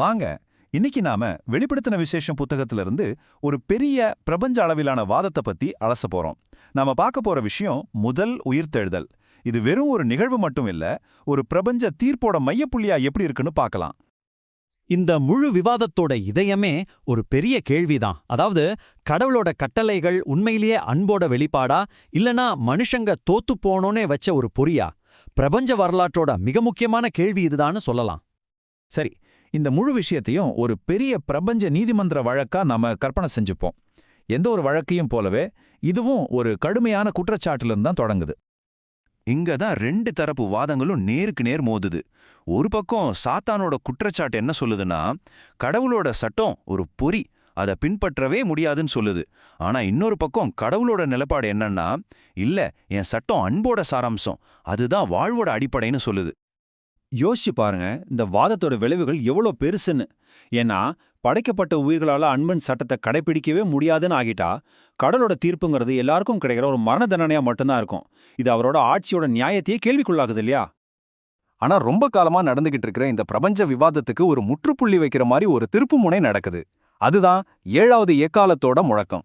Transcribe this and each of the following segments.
வாங்க இன்னைக்கு நாம வெளிப்படுத்தின விசேஷம் புத்தகத்துல இருந்து ஒரு பெரிய பிரபஞ்ச அளவிலான வாதத்தை பத்தி அலச போறோம். நாம பார்க்க போற விஷயம் முதல் உயிர்த்தெழுதல். இது வெறும் ஒரு நிகழ்வு மட்டும் இல்ல ஒரு பிரபஞ்ச தீர்ப்போட மையப்புள்ளியா எப்படி இருக்குன்னு பார்க்கலாம். இந்த முழு விவாதத்தோட இதயமே ஒரு பெரிய கேள்விதான். அதாவது கடவுளோட கட்டளைகள் உண்மையிலேயே அன்போட வெளிப்பாடா? இல்லனா மனுஷங்க தோத்து போனோனே வச்ச ஒரு பொறியா? பிரபஞ்ச வரலாற்றோட மிக முக்கியமான கேள்வி இதுதான்னு சொல்லலாம். சரி இந்த முழு விஷயத்தையும் ஒரு பெரிய பிரபஞ்ச நீதிமன்ற வழக்கா நாம கற்பனை செஞ்சுப்போம். எந்த ஒரு வழக்கையும் போலவே இதுவும் ஒரு கடுமையான குற்றச்சாட்டுலேருந்து தான் தொடங்குது. இங்க தான் ரெண்டு தரப்பு வாதங்களும் நேருக்கு நேர் மோதுது. ஒரு பக்கம் சாத்தானோட குற்றச்சாட்டு என்ன சொல்லுதுன்னா கடவுளோட சட்டம் ஒரு பொறி அதை பின்பற்றவே முடியாதுன்னு சொல்லுது. ஆனா இன்னொரு பக்கம் கடவுளோட நிலப்பாடு என்னன்னா இல்ல என் சட்டம் அன்போட சாராம்சம் அதுதான் வாழ்வோட அடிப்படைன்னு சொல்லுது. யோசிச்சு பாருங்க இந்த வாதத்தோட விளைவுகள் எவ்வளோ பெருசுன்னு. ஏன்னா படைக்கப்பட்ட உயிர்களால அன்பன் சட்டத்தை கடைபிடிக்கவே முடியாதுன்னு ஆகிட்டா கடலோட தீர்ப்புங்கிறது எல்லாருக்கும் கிடைக்கிற ஒரு மரண தண்டனையாக மட்டும்தான் இருக்கும். இது அவரோட ஆட்சியோட நியாயத்தையே கேள்விக்குள்ளாகுது இல்லையா? ஆனா ரொம்ப காலமா நடந்துகிட்டு இருக்கிற இந்த பிரபஞ்ச விவாதத்துக்கு ஒரு முற்றுப்புள்ளி வைக்கிற மாதிரி ஒரு திருப்புமுனை நடக்குது. அதுதான் ஏழாவது எக்காலத்தோட முழக்கம்.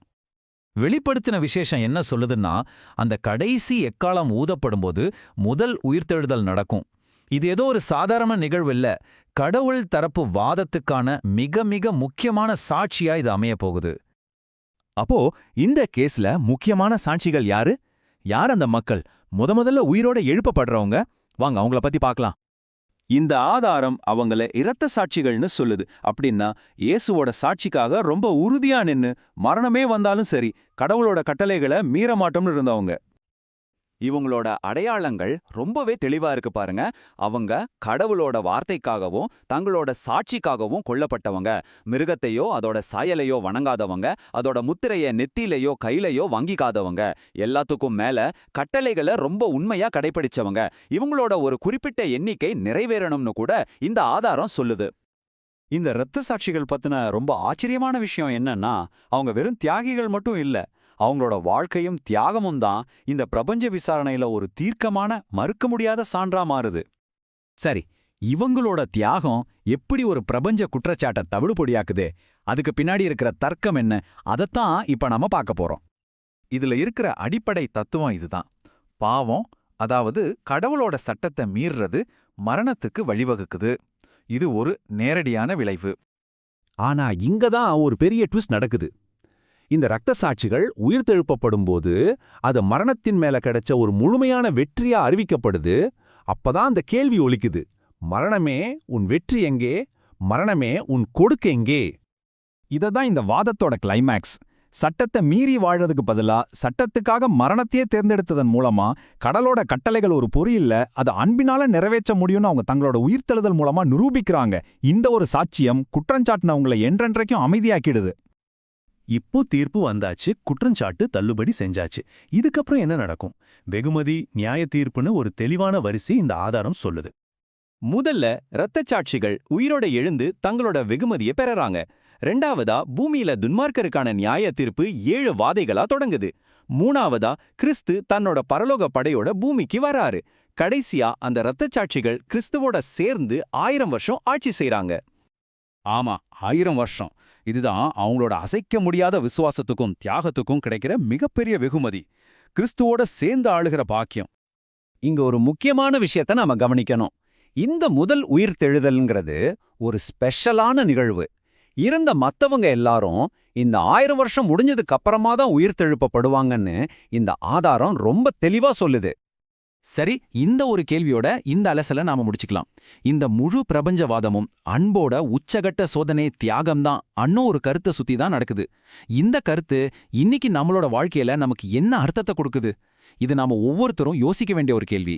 வெளிப்படுத்தின விசேஷம் என்ன சொல்லுதுன்னா அந்த கடைசி எக்காலம் ஊதப்படும்போது முதல் உயிர்த்தெழுதல் நடக்கும். இது ஏதோ ஒரு சாதாரண நிகழ்வு இல்ல. கடவுள் தரப்பு வாதத்துக்கான மிக மிக முக்கியமான சாட்சியா இது அமைய போகுது. அப்போ இந்த கேஸ்ல முக்கியமான சாட்சிகள் யாரு? யார் அந்த மக்கள்? முத முதல்ல உயிரோட எழுப்பப்படுறவங்க? வாங்க அவங்கள பத்தி பார்க்கலாம் இந்த ஆதாரம் அவங்கள இரத்த சாட்சிகள்னு சொல்லுது. அப்படின்னா இயேசுவோட சாட்சிக்காக ரொம்ப உறுதியா நின்னு மரணமே வந்தாலும் சரி கடவுளோட கட்டளைகளை மீற மாட்டோம்னு இருந்தவங்க. இவங்களோட அடையாளங்கள் ரொம்பவே தெளிவா இருக்கு பாருங்க. அவங்க கடவுளோட வார்த்தைக்காகவும் தங்களோட சாட்சிக்காகவும் கொல்லப்பட்டவங்க. மிருகத்தையோ அதோட சாயலையோ வணங்காதவங்க. அதோட முத்திரைய நெத்திலையோ கையிலையோ வாங்கிக்காதவங்க. எல்லாத்துக்கும் மேல கட்டளைகளை ரொம்ப உண்மையா கடைபிடிச்சவங்க இவங்களோட ஒரு குறிப்பிட்ட எண்ணிக்கை நிறைவேறணும்னு கூட இந்த ஆதாரம் சொல்லுது. இந்த இரத்த சாட்சிகள் பத்தின ரொம்ப ஆச்சரியமான விஷயம் என்னன்னா அவங்க வெறும் தியாகிகள் மட்டும் இல்ல அவங்களோட வாழ்க்கையும் தியாகமும் தான் இந்த பிரபஞ்ச விசாரணையில ஒரு தீர்க்கமான மறுக்க முடியாத சான்றா மாறுது. சரி இவங்களோட தியாகம் எப்படி ஒரு பிரபஞ்ச குற்றச்சாட்டை தவிடுபொடியாக்குது? அதுக்கு பின்னாடி இருக்கிற தர்க்கம் என்ன? அதைத்தான் இப்ப நாம பார்க்க போறோம். இதுல இருக்கிற அடிப்படை தத்துவம் இதுதான். பாவம் அதாவது கடவுளோட சட்டத்தை மீறுறது மரணத்துக்கு வழிவகுக்குது. இது ஒரு நேரடியான விளைவு. ஆனா இங்க தான் ஒரு பெரிய ட்விஸ்ட் நடக்குது. இந்த ரத்த சாட்சிகள் உயிர்த்தெழுப்பப்படும் போது அது மரணத்தின் மேல கிடைச்ச ஒரு முழுமையான வெற்றியா அறிவிக்கப்படுது. அப்பதான் அந்த கேள்வி ஒலிக்குது. மரணமே உன் வெற்றி எங்கே? மரணமே உன் கொடுக்க எங்கே? இததான் இந்த வாதத்தோட கிளைமேக்ஸ் சட்டத்தை மீறி வாழறதுக்கு பதிலா சட்டத்துக்காக மரணத்தையே தேர்ந்தெடுத்ததன் மூலமா கடலோட கட்டளைகள் ஒரு பொறியில்ல அது அன்பினால நிறைவேற்ற முடியும்னு அவங்க தங்களோட உயிர்த்தெழுதல் மூலமா நிரூபிக்கிறாங்க. இந்த ஒரு சாட்சியம் குற்றஞ்சாட்டினவங்களை என்றென்றைக்கும் அமைதியாக்கிடுது. இப்போ தீர்ப்பு வந்தாச்சு குற்றஞ்சாட்டு தள்ளுபடி செஞ்சாச்சு. இதுக்கப்புறம் என்ன நடக்கும்? வெகுமதி நியாய தீர்ப்புன்னு ஒரு தெளிவான வரிசை இந்த ஆதாரம் சொல்லுது. முதல்ல இரத்தச்சாட்சிகள் உயிரோட எழுந்து தங்களோட வெகுமதியை பெறறாங்க. ரெண்டாவதா பூமியில துன்மார்க்கருக்கான நியாய தீர்ப்பு ஏழு வாதைகளா தொடங்குது. மூணாவதா கிறிஸ்து தன்னோட பரலோக படையோட பூமிக்கு வராரு. கடைசியா அந்த இரத்தச்சாட்சிகள் கிறிஸ்துவோட சேர்ந்து ஆயிரம் வருஷம் ஆட்சி செய்றாங்க. ஆமா ஆயிரம் வருஷம். இதுதான் அவங்களோட அசைக்க முடியாத விசுவாசத்துக்கும் தியாகத்துக்கும் கிடைக்கிற மிகப்பெரிய வெகுமதி. கிறிஸ்துவோட சேர்ந்து ஆளுகிற பாக்கியம். இங்க ஒரு முக்கியமான விஷயத்த நாம கவனிக்கணும். இந்த முதல் உயிர்த்தெழுதல்ங்கிறது ஒரு ஸ்பெஷலான நிகழ்வு. இருந்த மத்தவங்க எல்லாரும் இந்த ஆயிரம் வருஷம் முடிஞ்சதுக்கு அப்புறமா தான் உயிர்த்தெழுப்பப்படுவாங்கன்னு இந்த ஆதாரம் ரொம்ப தெளிவா சொல்லுது. சரி இந்த ஒரு கேள்வியோட இந்த அலசல நாம முடிச்சுக்கலாம். இந்த முழு பிரபஞ்சவாதமும் அன்போட உச்சகட்ட சோதனை தியாகம்தான் அன்னும் ஒரு கருத்தை சுத்தி தான் நடக்குது. இந்த கருத்து இன்னைக்கு நம்மளோட வாழ்க்கையில நமக்கு என்ன அர்த்தத்தை கொடுக்குது? இது நாம ஒவ்வொருத்தரும் யோசிக்க வேண்டிய ஒரு கேள்வி.